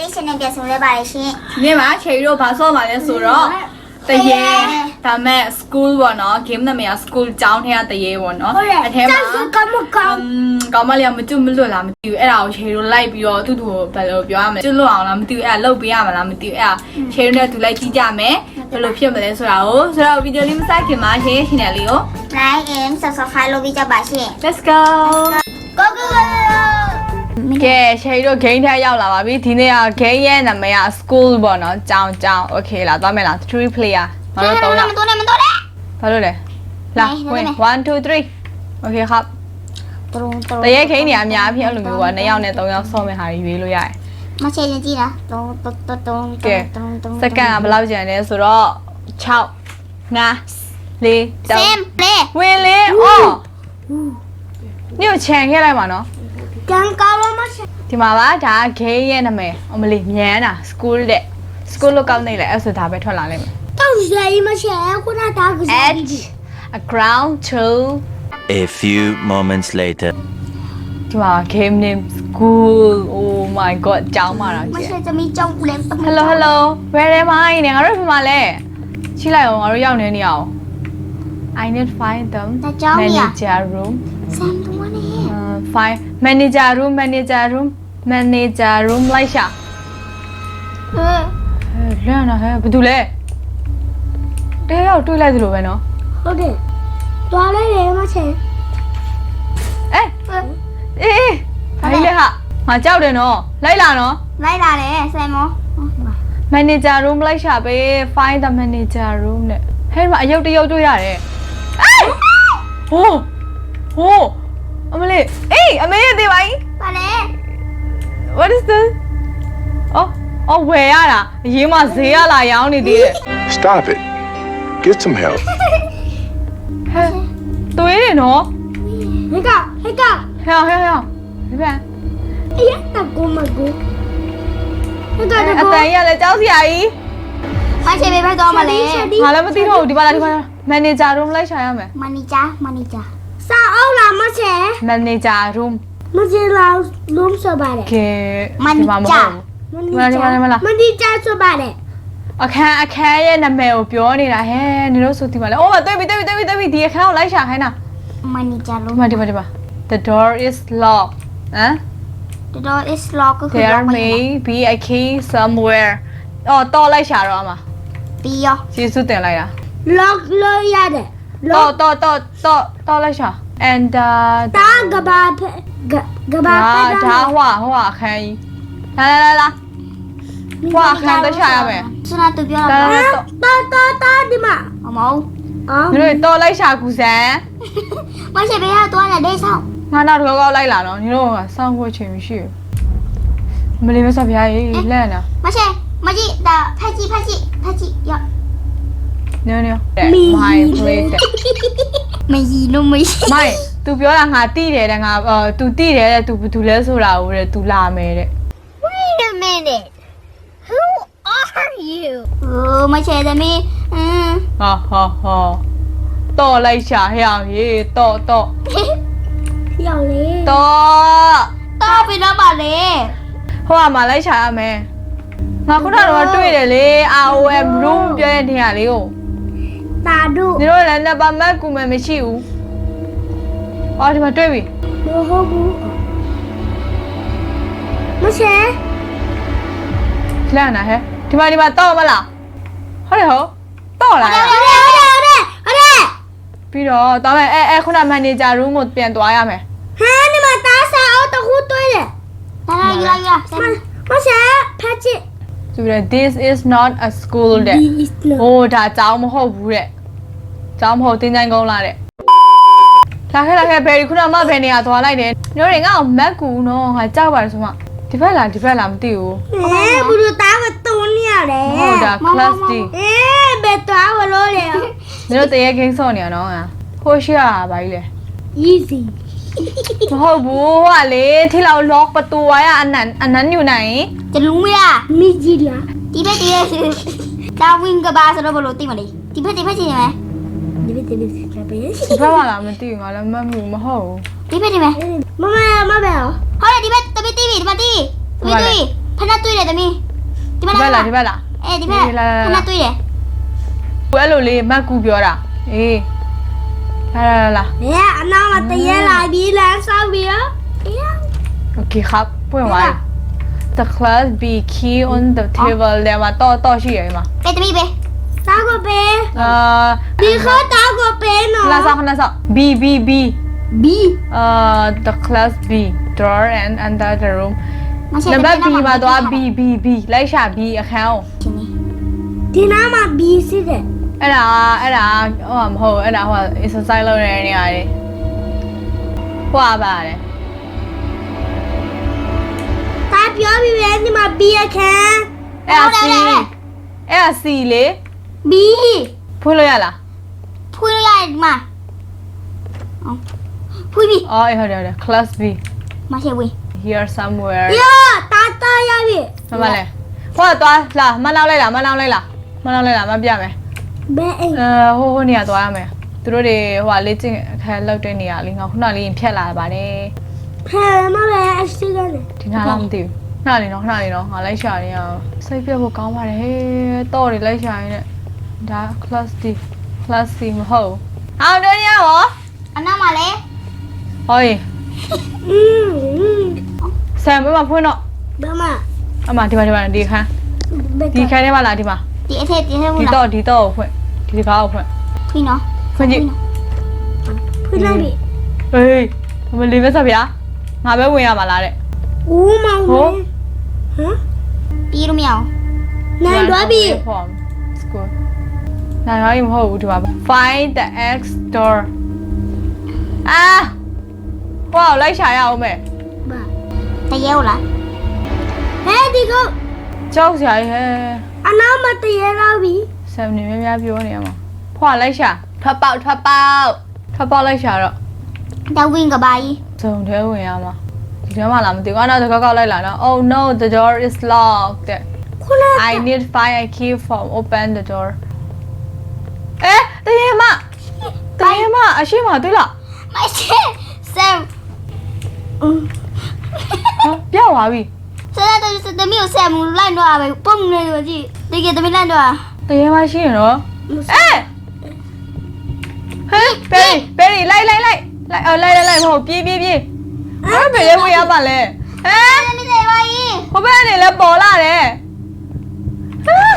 လေးရှင်နေပြန်ဆုံးလဲပါလေရှင်ဒီနေ့မှာချယ်ရီတို့ဘာဆော့မှာလဲဆိုတော့တရေဒါမဲ့ school ပေါ့နော် game နာမည်က school ကျောင်းထဲကတရေပေါ့နော်အထဲမှာကမကောင်းอืมကောင်မလေးကမကျွတ်မလွတ်လားမသိဘူးအဲ့ဒါကိုချယ်ရီတို့လိုက်ပြီးတော့သူ့သူကိုဘယ်လိုပြောရမလဲကျွတ်လွတ်အောင်လားမသိဘူးအဲ့ဒါလုပ်ပေးရမလားမသိဘူးအဲ့ဒါချယ်ရီနဲ့သူလိုက်ကြည့်ကြမယ်ဘယ်လိုဖြစ်မလဲဆိုတာကိုဆိုတော့ဗီဒီယိုလေးမစခင်မှာရှင်းရှင်းတယ်လေးကိုလိုက်အင်းဆော့ဆော့ခိုင်းလို့ပြီးကြပါရှင် let's go go go go ကဲချယ်ရီတို့ game ထဲရောက်လာပါပြီဒီနေ့က game ရဲ့နာမည်က school ပေါ့နော်ကျောင်းကျောင်း okay လားသွားမယ်လား3 player မတော်တော့လား မတော်နဲ့မတော်နဲ့ ဘာလို့လဲလာ နိုင် ဝင် နိုင် 1 2 3 okay ครับ တရုံတရုံ တရေခိန်းနေအများဖြစ်အဲ့လိုမျိုးက2ယောက်နဲ့3ယောက်ဆော့မဲ့ဟာတွေရွေးလို့ရတယ် မချေရင်ကြည့်လားတုံးတုံးတုံးတုံး ကဲ တုံးတုံး စက္ကန့်ကဘယ်လောက်ကျန်လဲဆိုတော့6 5 4 စမ်ပလေ 3ဝင်လေအော်ညို့ချန်ခဲ့လိုက်ပါနော် ကန်ကောင်းလို့မချေဒီမှာပါဒါက game ရဲ့နာမည်အမလေးမြန်တာ school တဲ့ school လို့ကောက်နေလေအဲ့ဆိုဒါပဲထွက်လာလိမ့်မယ် တောက်ရည်မချေခုနတာကစား at a ground to A few moments later. ဒီမှာ game name school oh my god ကြောင်းမာတာမကြည့်ချေသမီးကြောင့်လဲ Hello hello where am I နေငါတို့ဖြစ်မှာလဲချိလိုက်အောင်ငါတို့ရောက်နေနေအောင် I need find them တကြောင်းရ manager room စမ်တူဝနေ uh, find manager room manager room manager room လိုက်ရှာဟဲ့ဟဲ့လမ်းနာဟဲ့ဘာတူလဲတဲရောက်တွေးလိုက်သလိုပဲနော်ဟုတ်တယ်တွားလိုက်တယ်မချေအဲအေးအေးဘာကြီးလဲဟာငါကြောက်တယ်နော်လိုက်လာနော်လိုက်လာတယ်ဆမ်မော manager room လိုက်ရှာပေး find the manager room နဲ့ဟဲ့ဒီမှာအယုတ်တယုတ်တွေ့ရတယ်အေးဟိုးဟိုး အမလေးအေးအမေရဲ့သေးပါ E ပါလေ what is this အော်အော်ဝယ်ရတာအရင်မှဈေးရလာရောင်းနေသေးတယ် Stop it. Get some help. ဟဲ့သွေးတယ်နော်ဟဲ့ကဟဲ့ကဟဲ့ဟဲ့ဟဲ့ဒီဘက်အေးတကူမကူဟဲ့ကအတန်ကြီးကလည်းကြောက်စရာကြီးမချေပဲပဲတော့မလဲငါလည်းမသိတော့ဘူးဒီပါလားဒီပါလား manager room လိုက်ရှာရမယ် မနီဂျာမနီဂျာ စာအောင်လားမချေ manager room မချေလာလုံးစပါတယ် ကဲဒီမှာမဟုတ်ဘူးမနီဂျာမလားမနီဂျာဆိုပါတယ်အခန်းအခန်းရဲ့နာမည်ကိုပြောနေတာဟဲ့နင်တို့ဆိုဒီမှာလဲအိုးမတွေ့ပြီတွေ့ပြီတွေ့ပြီတွေ့ပြီဒီအခန်းကိုလိုက်ရှာခိုင်းတာမနီဂျာဒီလုံးမှာဒီမှာဒီမှာ the door is locked ဟမ် The door is locked ကို there may be a key somewhere အော်တော့လိုက်ရှာတော့မှာပြီးရောကျေးဇူးတင်လိုက်တာ lock လို့ရတယ် တော့တော့တော့တော့တော့လိုက်ရှာ and uh တာကဘာဖကဘာဒါဖဒါဟွာဟွာအခန်းကြီးလာလာလာလာဟွာခံတချရမယ်စနာတူပြောလာတာလာတော့တာတာတာဒီမှာအမောအော်နင်တို့တော့လိုက်ရှာကူစမ်းမချေပဲတော့တဲ့ဆောင်ငါနောက်တစ်ခေါက်လိုက်လာတော့နင်တို့ကစောင့်ဖို့ချိန်မရှိဘူးမလေးမဆော့ပြားရေးလန့်လားမချေမကြီးဒါဖက်ကြီးဖက်ကြီးဖက်ကြီးရော ညောညော my place တဲ့ မရီလို့မရီမိုင် तू ပြောတာငါတိတယ်တဲ့ငါအာ तू တိတယ်တဲ့ तू ဘာလို့လဲဆိုတာကိုတဲ့ तू လာမယ်တဲ့ Wait a minute Who are you ဟိုမချေသမီးအင်းဟာဟာဟာတော့လိုက်ချာဟဲ့အောင်ရေတော့တော့ပြောင်းလေတော့တော့ပြတော့ပါလေဟိုကမှာလိုက်ချာရမယ်ငါခုနကတော့တွေ့တယ်လေ ROM room ပြောတဲ့နေရာလေးကို ตาดุနင်တို့လည်းနှစ်ပါမတ်ကူမယ်မရှိဘူးအော်ဒီမှာတွေ့ပြီโลหะกูမရှင် လှမ်းတာဟဲ့ဒီမှာဒီမှာတော့မလားဟုတ်တယ်ဟုတ်တော့လား ဟုတ်တယ်ဟုတ်တယ်ဟုတ်တယ်ပြီးတော့တော်မယ်အဲအဲခုနမန်နေဂျာ room ကိုပြန်သွားရမယ် ဟာဒီမှာသားစာအုပ်တစ်ခုတွေးတယ်ဒါရရရဆက် သူက this is not a school တဲ့ is no ဟိုဒါကျောင်းမဟုတ်ဘူးတဲ့ကျောင်းမဟုတ်တင်းချိုင်းကုန်းလာတဲ့လာခဲ့လာခဲ့ဘယ်ဒီခုနမဘယ်နေရာသွားလိုက်တယ်ညိုတွေငါ့ကိုမက်ကူနော်ငါကြောက်ပါတယ်ဆိုမှဒီဘက်လားဒီဘက်လားမသိဘူး အဲဘူးလို့တားမတုံးနေရတယ် ဟုတ်တာ class D အေးဘယ်သွားမလို့လဲ ညိုတရေကင်းစော့နေရနော်ဟိုရှိရတာဘာကြီးလဲ easy မဟုတ်ဘူးဟိုကလေที่เราล็อกประตูไว้อะอันนั้นอันนั้นอยู่ไหน จะรู้ไหมล่ะมีจีเดียဒီဘက်ဒီဘက်ဒါဝင်ကဘာဆိုတော့ဘလို့သိမလဲဒီဘက်ဒီဘက်ကြည့်နေမယ်ဒီဘက်ဒီဘက်ကြည့်ပဲ ဒီဘက်မှာလားမသိဘူးငါလည်းမမှတ်ဘူးမဟုတ်ဘူး ဒီဘက်ဒီဘက်မမမဘယ်ဟုတ်တယ်ဒီဘက်တပီတီဗီဒီဘက်တီဗီတပီတီဗီ ဖက်တွေ့တယ်သမီးဒီ ဒီ မှာ ဘက်လားဒီဘက်လား အေးဒီဘက်ဖက်တွေ့တယ် ဘယ်လိုလေးမတ်ကူပြောတာအေးလာလာလာ ဘယ်အနာမတရေလာပြီးလမ်းဆောက်ပြီးတော့အေး Okay ครับပွင့်သွားပြီ The class B key on the table လဲမှာတော့တော့ရှိရမှာပေးသမီးပေးတောက်ကိုပေးအာဒီခေါ်တောက်ကိုပေးနော်ခဏစောင့်ခဏစောင့် B B B B uh the class B drawer and under the room နံပါတ် B မှာတော့ B B B လိုက်ရှာ B အခန်းကိုဒီနားမှာ B စစ်တယ်အဲ့ဒါအဲ့ဒါဟိုမဟုတ်အဲ့ဒါဟို exercise လုပ်နေတဲ့နေရာတွေဟွာပါတယ် ပြောပြီးပဲဒီမှာ B အခန်းအဲ့ဒါ C အဲ့ဒါ C လေ B ဖွင့်လို့ရလားဖွင့်လိုက်ဒီမှာအော်ဖွင့်ပြီအော်အေးဟုတ်တယ်ဟုတ်တယ် class B မရှိဝင် here somewhere ယောတာတာရပြီမမလဲဟိုကသွားလာမနောက်လိုက်လားမနောက်လိုက်လားမနောက်လိုက်လားမပြမယ်ဘယ်အိမ်အဲဟိုဟိုနေရာသွားရမယ်သူတို့တွေဟိုကလေ့ကျင့်အခန်းလောက်တဲ့နေရာလေးငါခုနလေးရင်ဖြတ်လာပါတယ် ဖဲမလဲအရှိကနေဒီနားတော့မသိဘူးခဏလေးနော်ခဏလေးနော်ငါလိုက်ရှာနေအောင်စိတ်ပြတ်ဖို့ကောင်းပါတယ်ဟေးတော့တွေလိုက်ရှာရင်းနဲ့ဒါ class D class C မဟုတ်အောင်တို့ရရောအနားမှာလဲဟောရင်อืมဆမ်ပေးမဖွင့်တော့ဘယ်မှာအမဒီမှာဒီမှာဒီခန်းဘယ်ဒီခန်းထဲမှာလားဒီမှာဒီအထက်ဒီထက်ဒီဘူးလားတော့ဒီတော့ကိုဖွင့်ဒီကားကိုဖွင့်ဖွင့်နော်ဖွင့်ကြည့်ဖွင့်လိုက်ပြီဟေးမလေးပဲဆက်ဗျာ ငါပဲဝင်ရမှာလားတဲ့ ဦးမောင်ဟိုဟမ်ပြီးလို့မရအောင်နိုင်တော့ပြီ school နိုင်တော့မဟုတ်ဘူးဒီမှာ find the x door အာဟောလိုက်ရှာရအောင်မယ်ဘာတရေဟုတ်လားဟဲ့ဒီကကြောက်စရာဟဲ့အနားမှာတရေတော့ပြီဆမ်နေများများပြောနေရမှာဖွာလိုက်ရှာထွက်ပေါက်ထွက်ပေါက်ထွက်ပေါက်လိုက်ရှာတော့ ဒါဝင်ကပါကြီးဇုံထဲဝင်ရမှာဒီထဲမှာလာမသိဘူးအဲ့တော့တကောက်ကောက်လိုက်လာတော့ oh no the door is locked တဲ့ခုနက I need find a key from open the door အဲတရေမတရေမအရှိမတွေ့လားမရှိဆမ်ဟောပြောက်သွားပြီဆရာတို့စတမီကိုဆမ်မလိုက်တော့ပဲပုံနေလို့ကြည့်ဒီကတမီလိုက်တော့တရေမရှိရင်တော့အဲဟဲ့ဘယ်ဘယ်လိုက်လိုက်လိုက် လိုက်အော်လိုက်လိုက်လိုက်မဟုတ်ပြေးပြေးပြေးအဲ့ဘယ်လဲဝင်ရပါလဲဟဲ့တမီတွေပါကြီးဟိုဘက်နေလဲပေါ်လာတယ်ဟဲ့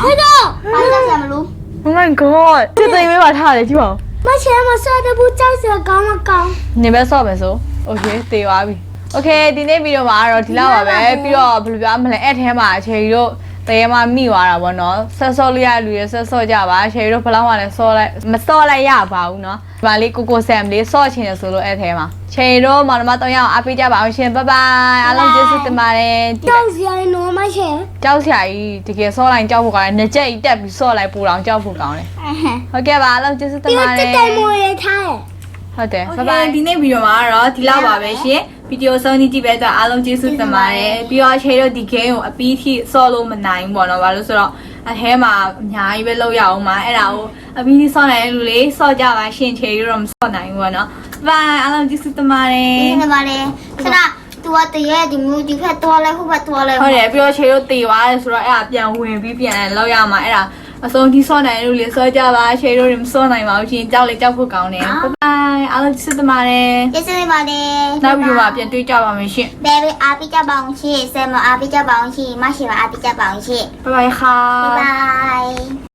ဟဲ့တော့ဘာလို့ဆမ်မလို့ Oh my god စစ်သိမ်းမေးပါထားတယ်ကြည့်ပါဦးမချဲမဆရတဲ့ဘူးကြောက်စရာကောင်းမကောင်းနေပဲဆော့မယ်ဆို Okay တေသွားပြီ Okay ဒီနေ့ဗီဒီယိုမှာတော့ဒီလောက်ပါပဲပြီးတော့ဘယ်လိုပြောမလဲအဲ့ထဲမှာအချယ်ကြီးတို့ တကယ်မှမိသွားတာပေါ့နော်ဆက်ဆော့လိုက်ရလူရဆက်ဆော့ကြပါရှယ်ရီတို့ဘလောက်မှလည်းဆော့လိုက်မဆော့လိုက်ရပါဘူးနော်ဒီမှာလေးကိုကိုဆမ်လေးဆော့ချင်ရဆိုလို့အဲ့ထဲမှာရှယ်ရီတို့မောင်နှမ၃ယောက်အားပေးကြပါအောင်ရှင်ဘိုင်ဘိုင်အားလုံးကျေးဇူးတင်ပါတယ်တောက်စရာနော်မရှင်ကြောက်စရာကြီးတကယ်ဆော့လိုက်ကြောက်ဖို့ကောင်းတယ်ငကြက်ကြီးတက်ပြီးဆော့လိုက်ပူတောင်ကြောက်ဖို့ကောင်းတယ်ဟုတ်ကဲ့ပါအားလုံးကျေးဇူးတင်ပါတယ်ဒီတက်မိုးရထားရဟုတ်တယ်ဘိုင်ဘိုင်ဒီနေ့ဗီဒီယိုမှာတော့ဒီလောက်ပါပဲရှင် ဗီဒီယိုဆုံးနေကြည့်ပဲတော့အားလုံးကျေးဇူးတင်ပါတယ်ပြီးတော့ချေတို့ဒီ game ကိုအပီးထိဆော့လို့မနိုင်ဘူးပေါ့နော်ဘာလို့ဆိုတော့အထဲမှာအများကြီးပဲလောက်ရအောင်မှာအဲ့ဒါကိုအပီးထိဆော့နိုင်တဲ့လူလေးဆော့ကြပါရှင်ချေတို့တော့မဆော့နိုင်ဘူးပေါ့နော်ဘိုင်အားလုံးကျေးဇူးတင်ပါတယ်ဒီနေ့ပါလေခဏသူကတရေဒီမျိုးဒီဖက်တော်လဲဟိုဖက်တော်လဲဟုတ်တယ်ပြီးတော့ချေတို့တေသွားတယ်ဆိုတော့အဲ့ဒါပြန်ဝင်ပြီးပြန်လောက်ရမှာအဲ့ဒါ အဆုံးထိဆော့နိုင်တဲ့လူလေးဆော့ကြပါချေတို့တွေမဆော့နိုင်ပါဘူးရှင်ကြောက်လေကြောက်ဖို့ကောင်းတယ်ဘိုင်ဘိုင်အားလုံးကျေးဇူးတင်ပါတယ်ကျေးဇူးပါလေနောက်ဗီဒီယိုမှာပြန်တွေ့ကြပါမယ်ရှင်ဘယ်ဘယ်အားပေးကြပါအောင်ရှင်ဆယ်မအားပေးကြပါအောင်ရှင်မရှိမအားပေးကြပါအောင်ရှင်ဘိုင်ဘိုင်ခါဘိုင်ဘိုင်